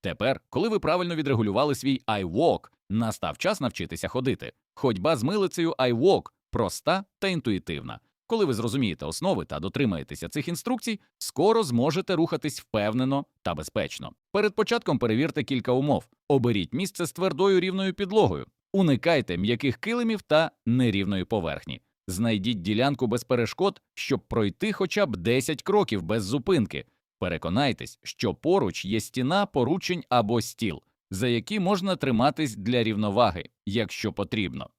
Тепер, коли ви правильно відрегулювали свій iWalk, настав час навчитися ходити. Ходьба з милицею iWalk проста та інтуїтивна. Коли ви зрозумієте основи та дотримаєтеся цих інструкцій, скоро зможете рухатись впевнено та безпечно. Перед початком перевірте кілька умов. Оберіть місце з твердою рівною підлогою, уникайте м'яких килимів та нерівної поверхні. Знайдіть ділянку без перешкод, щоб пройти хоча б 10 кроків без зупинки. Переконайтесь, що поруч є стіна, поручень або стіл, за які можна триматись для рівноваги, якщо потрібно.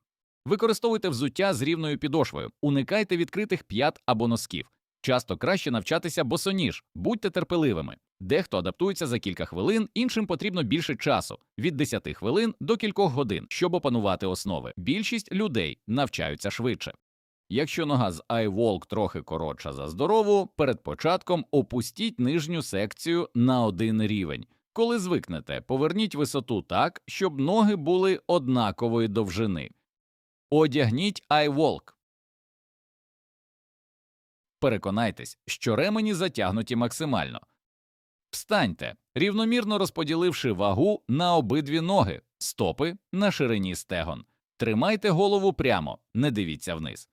Використовуйте взуття з рівною підошвою, уникайте відкритих п'ят або носків. Часто краще навчатися босоніж, будьте терпеливими. Дехто адаптується за кілька хвилин, іншим потрібно більше часу від 10 хвилин до кількох годин, щоб опанувати основи. Більшість людей навчаються швидше. Якщо нога з iWalk трохи коротша за здорову, перед початком опустіть нижню секцію на один рівень. Коли звикнете, поверніть висоту так, щоб ноги були однакової довжини. Одягніть iWalk. Переконайтесь, що ремені затягнуті максимально. Встаньте, рівномірно розподіливши вагу на обидві ноги, стопи на ширині стегон. Тримайте голову прямо, не дивіться вниз.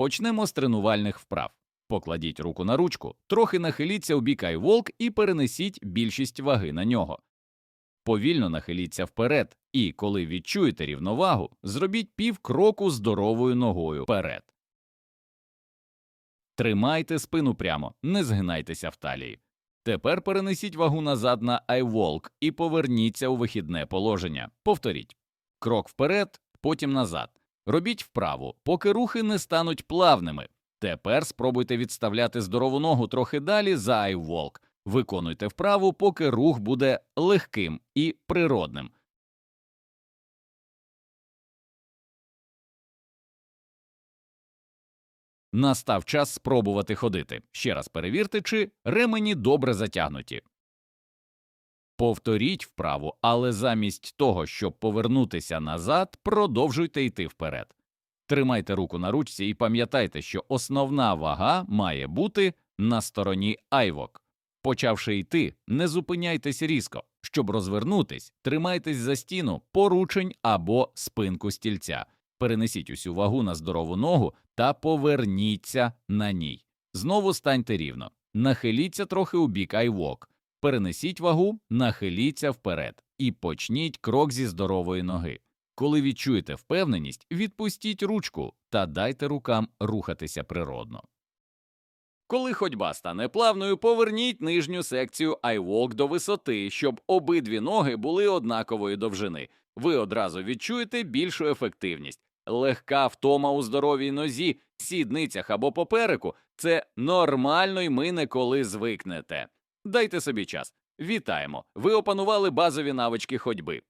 Почнемо з тренувальних вправ. Покладіть руку на ручку, трохи нахиліться у бік iWalk і перенесіть більшість ваги на нього. Повільно нахиліться вперед, і коли відчуєте рівновагу, зробіть пів кроку здоровою ногою вперед. Тримайте спину прямо, не згинайтеся в талії. Тепер перенесіть вагу назад на iWalk і поверніться у вихідне положення. Повторіть крок вперед, потім назад. Робіть вправу, поки рухи не стануть плавними. Тепер спробуйте відставляти здорову ногу трохи далі за iWalk. Виконуйте вправу, поки рух буде легким і природним. Настав час спробувати ходити. Ще раз перевірте, чи ремені добре затягнуті. Повторіть вправу, але замість того, щоб повернутися назад, продовжуйте йти вперед. Тримайте руку на ручці і пам'ятайте, що основна вага має бути на стороні айвок. Почавши йти, не зупиняйтесь різко. Щоб розвернутись, тримайтесь за стіну, поручень або спинку стільця. Перенесіть усю вагу на здорову ногу та поверніться на ній. Знову станьте рівно. Нахиліться трохи у бік айвок. Перенесіть вагу, нахиліться вперед і почніть крок зі здорової ноги. Коли відчуєте впевненість, відпустіть ручку та дайте рукам рухатися природно. Коли ходьба стане плавною, поверніть нижню секцію iWalk до висоти, щоб обидві ноги були однакової довжини. Ви одразу відчуєте більшу ефективність. Легка втома у здоровій нозі, сідницях або попереку це нормально й мине, коли звикнете. Дайте собі час. Вітаємо! Ви опанували базові навички ходьби.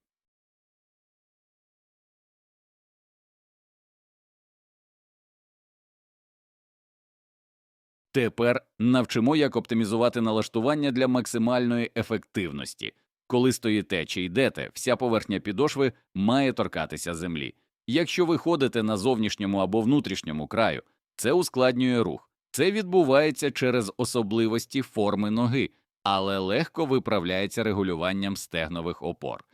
Тепер навчимо, як оптимізувати налаштування для максимальної ефективності. Коли стоїте чи йдете, вся поверхня підошви має торкатися землі. Якщо ви ходите на зовнішньому або внутрішньому краю, це ускладнює рух. Це відбувається через особливості форми ноги, але легко виправляється регулюванням стегнових опор.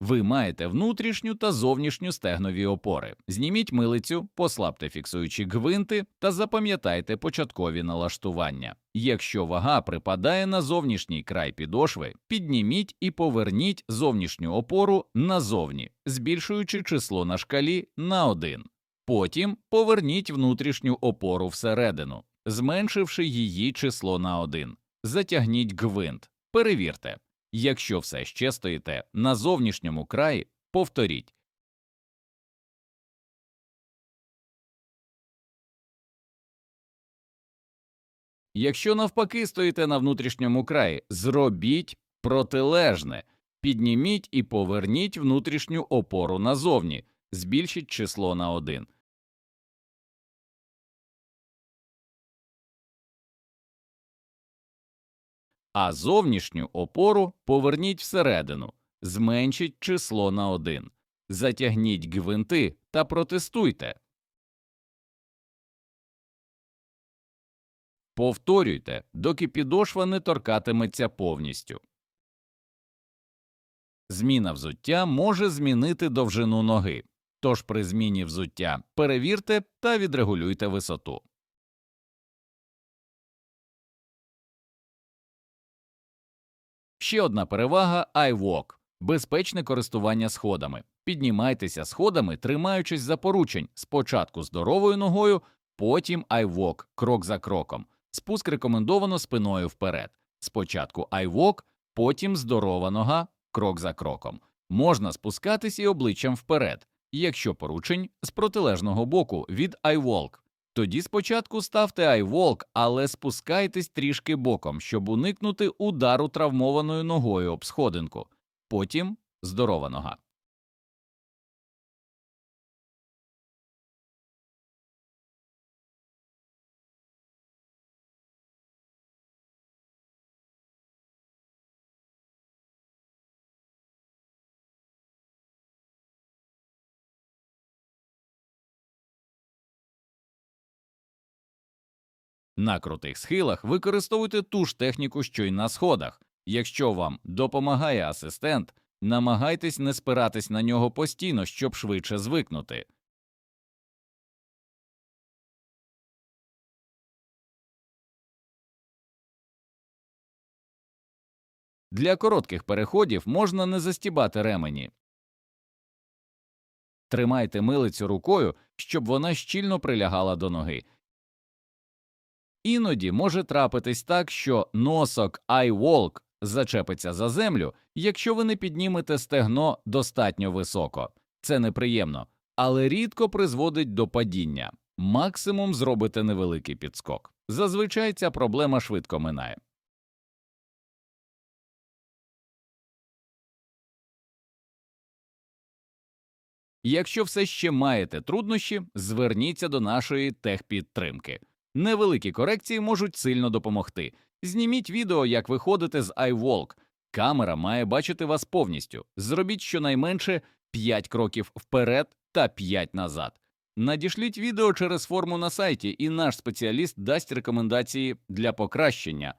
Ви маєте внутрішню та зовнішню стегнові опори. Зніміть милицю, послабте фіксуючі гвинти та запам'ятайте початкові налаштування. Якщо вага припадає на зовнішній край підошви, підніміть і поверніть зовнішню опору назовні, збільшуючи число на шкалі на 1. Потім поверніть внутрішню опору всередину, зменшивши її число на 1. Затягніть гвинт. Перевірте. Якщо все ще стоїте на зовнішньому краї, повторіть. Якщо навпаки стоїте на внутрішньому краї, зробіть протилежне, підніміть і поверніть внутрішню опору назовні, збільшіть число на 1. А зовнішню опору поверніть всередину, зменшіть число на 1. Затягніть гвинти та протестуйте. Повторюйте, доки підошва не торкатиметься повністю. Зміна взуття може змінити довжину ноги. Тож при зміні взуття перевірте та відрегулюйте висоту. Ще одна перевага iWalk – безпечне користування сходами. Піднімайтеся сходами, тримаючись за поручень, спочатку здоровою ногою, потім iWalk, крок за кроком. Спуск рекомендовано спиною вперед. Спочатку iWalk, потім здорова нога, крок за кроком. Можна спускатись і обличчям вперед, якщо поручень з протилежного боку від iWalk. Тоді спочатку ставте айволк, але спускайтесь трішки боком, щоб уникнути удару травмованою ногою об сходинку. Потім здорова нога. На крутих схилах використовуйте ту ж техніку, що й на сходах. Якщо вам допомагає асистент, намагайтесь не спиратись на нього постійно, щоб швидше звикнути. Для коротких переходів можна не застібати ремені. Тримайте милицю рукою, щоб вона щільно прилягала до ноги. Іноді може трапитись так, що носок iWalk зачепиться за землю, якщо ви не піднімете стегно достатньо високо. Це неприємно, але рідко призводить до падіння. Максимум зробите невеликий підскок. Зазвичай ця проблема швидко минає. Якщо все ще маєте труднощі, зверніться до нашої техпідтримки. Невеликі корекції можуть сильно допомогти. Зніміть відео, як ви ходите з iWalk. Камера має бачити вас повністю. Зробіть щонайменше 5 кроків вперед та 5 назад. Надішліть відео через форму на сайті, і наш спеціаліст дасть рекомендації для покращення.